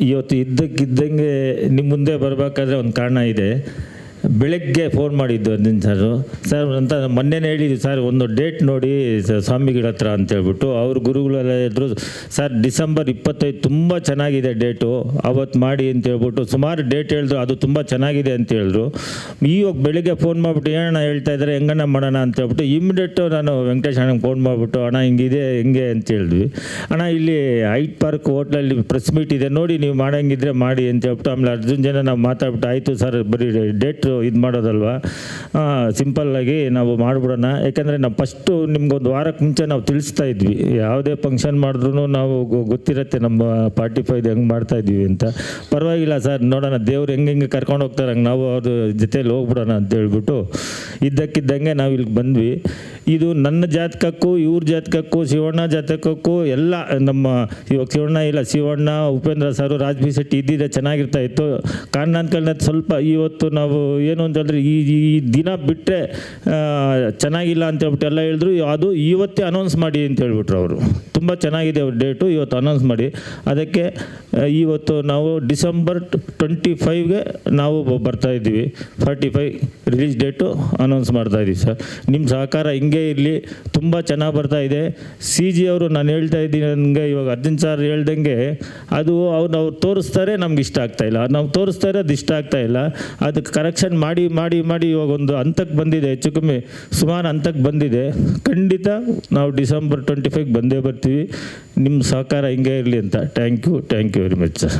ಇವತ್ತು ಇದ್ದಕ್ಕಿದ್ದಂಗೆ ನಿಮ್ಮ ಮುಂದೆ ಬರಬೇಕಾದ್ರೆ ಒಂದು ಕಾರಣ ಇದೆ. ಬೆಳಗ್ಗೆ ಫೋನ್ ಮಾಡಿದ್ದು ಅರ್ಜುನ್ ಸರು ಸರ್ ಅಂತ ಮೊನ್ನೆನೇ ಹೇಳಿದ್ದು ಸರ್ ಒಂದು ಡೇಟ್ ನೋಡಿ ಸ್ವಾಮಿಗಳ ಹತ್ರ ಅಂತ ಹೇಳ್ಬಿಟ್ಟು, ಅವ್ರ ಗುರುಗಳೆಲ್ಲ ಇದ್ರು ಸರ್ ಡಿಸೆಂಬರ್ ಇಪ್ಪತ್ತೈದು ತುಂಬ ಚೆನ್ನಾಗಿದೆ ಡೇಟು ಅವತ್ತು ಮಾಡಿ ಅಂತ ಹೇಳ್ಬಿಟ್ಟು, ಸುಮಾರು ಡೇಟ್ ಹೇಳಿದ್ರು, ಅದು ತುಂಬ ಚೆನ್ನಾಗಿದೆ ಅಂತ ಹೇಳಿದ್ರು. ಈವಾಗ ಬೆಳಿಗ್ಗೆ ಫೋನ್ ಮಾಡಿಬಿಟ್ಟು, ಏನಣ್ಣ ಹೇಳ್ತಾ ಇದ್ದಾರೆ? ಹೆಂಗಣ್ಣ ಮಾಡೋಣ? ಅಂತ ಹೇಳ್ಬಿಟ್ಟು ಇಮ್ಮಿಡಿಯೇಟು ನಾನು ವೆಂಕಟೇಶ್ ಅಣ್ಣಂಗೆ ಫೋನ್ ಮಾಡಿಬಿಟ್ಟು, ಅಣ್ಣ, ಹಿಂಗಿದೆ, ಹೆಂಗೆ? ಅಂತ ಹೇಳಿದ್ವಿ. ಅಣ್ಣ, ಇಲ್ಲಿ ಹೈಟ್ ಪಾರ್ಕ್ ಹೋಟ್ಲಲ್ಲಿ ಪ್ರೆಸ್ ಮೀಟ್ ಇದೆ. ನೋಡಿ, ನೀವು ಮಾಡಂಗಿದ್ರೆ ಮಾಡಿ ಅಂತ ಹೇಳ್ಬಿಟ್ಟು, ಆಮೇಲೆ ಅರ್ಜುನ್ ಜನ ನಾವು ಮಾತಾಡ್ಬಿಟ್ಟು, ಆಯಿತು ಸರ್ ಬರೀ ಡೇಟ್ ಇದು ಮಾಡೋದಲ್ವಾ? ಸಿಂಪಲ್ಲಾಗಿ ನಾವು ಮಾಡಿಬಿಡೋಣ. ಯಾಕೆಂದರೆ ನಾವು ಫಸ್ಟು ನಿಮ್ಗೊಂದು ವಾರಕ್ಕೆ ಮುಂಚೆ ನಾವು ತಿಳಿಸ್ತಾ ಇದ್ವಿ. ಯಾವುದೇ ಫಂಕ್ಷನ್ ಮಾಡಿದ್ರು ನಾವು ಗೊತ್ತಿರತ್ತೆ ನಮ್ಮ ಪಾರ್ಟಿ ಫೈದ್ ಹೆಂಗೆ ಮಾಡ್ತಾ ಇದ್ವಿ ಅಂತ. ಪರವಾಗಿಲ್ಲ ಸರ್, ನೋಡೋಣ, ದೇವ್ರು ಹೆಂಗೆ ಹೆಂಗೆ ಕರ್ಕೊಂಡು ಹೋಗ್ತಾರೆ ಹಂಗೆ ನಾವು ಅವ್ರ ಜೊತೆಲಿ ಹೋಗ್ಬಿಡೋಣ ಅಂತ ಹೇಳ್ಬಿಟ್ಟು ಇದ್ದಕ್ಕಿದ್ದಂಗೆ ನಾವು ಇಲ್ಲಿಗೆ ಬಂದ್ವಿ. ಇದು ನನ್ನ ಜಾತಕಕ್ಕೂ ಇವ್ರ ಜಾತಕಕ್ಕೂ ಶಿವಣ್ಣ ಜಾತಕಕ್ಕೂ ಎಲ್ಲ ನಮ್ಮ ಇವಾಗ ಶಿವಣ್ಣ ಇಲ್ಲ, ಶಿವಣ್ಣ, ಉಪೇಂದ್ರ ಸರ್ ರಾಜ್ ಬಿ ಶೆಟ್ಟಿ ಇದ್ದಿದ್ದೆ ಚೆನ್ನಾಗಿರ್ತಾ ಇತ್ತು. ಕಾರಣ ಅಂದ್ಕೊಂಡ ಸ್ವಲ್ಪ ಇವತ್ತು ನಾವು ಏನು ಅಂತಂದರೆ ಈ ಈ ದಿನ ಬಿಟ್ಟರೆ ಚೆನ್ನಾಗಿಲ್ಲ ಅಂತ ಹೇಳ್ಬಿಟ್ಟು ಎಲ್ಲ ಹೇಳಿದ್ರು. ಅದು ಇವತ್ತೇ ಅನೌನ್ಸ್ ಮಾಡಿ ಅಂತ ಹೇಳ್ಬಿಟ್ರು ಅವರು. ತುಂಬ ಚೆನ್ನಾಗಿದೆ ಅವ್ರ ಡೇಟು ಇವತ್ತು ಅನೌನ್ಸ್ ಮಾಡಿ. ಅದಕ್ಕೆ ಇವತ್ತು ನಾವು ಡಿಸೆಂಬರ್ ಟ್ವೆಂಟಿ ಫೈವ್ಗೆ ನಾವು ಬರ್ತಾ ಇದ್ದೀವಿ. Forty five release date announce ಮಾಡ್ತಾ ಇದ್ದೀವಿ ಸರ್. ನಿಮ್ಮ ಸಹಕಾರ ಹಿಂಗೆ ಇರಲಿ, ತುಂಬ ಚೆನ್ನಾಗಿ ಬರ್ತಾ ಇದೆ. ಸಿ ಜಿ ಅವರು ನಾನು ಹೇಳ್ತಾ ಇದ್ದೀನಿ ನನಗೆ ಇವಾಗ ಅರ್ಜುನ್ ಸರ್ ಹೇಳ್ದಂಗೆ, ಅದು ಅವ್ರು ಅವ್ರು ತೋರಿಸ್ತಾರೆ ನಮ್ಗೆ ಇಷ್ಟ ಆಗ್ತಾ ಇಲ್ಲ. ನಾವು ತೋರಿಸ್ತಾರೆ ಅದು ಇಷ್ಟ ಆಗ್ತಾ ಇಲ್ಲ. ಅದಕ್ಕೆ ಕರೆಕ್ಷನ್ ಮಾಡಿ ಮಾಡಿ ಮಾಡಿ ಇವಾಗ ಒಂದು ಹಂತಕ್ಕೆ ಬಂದಿದೆ, ಹೆಚ್ಚು ಕಮ್ಮಿ ಸುಮಾರು ಹಂತಕ್ಕೆ ಬಂದಿದೆ. ಖಂಡಿತ ನಾವು ಡಿಸೆಂಬರ್ ಟ್ವೆಂಟಿ ಫೈವ್ಗೆ ಬಂದೇ ಬರ್ತೀವಿ. ನಿಮ್ಮ ಸಹಕಾರ ಹಿಂಗೆ ಇರಲಿ ಅಂತ. Thank you thank you very much sir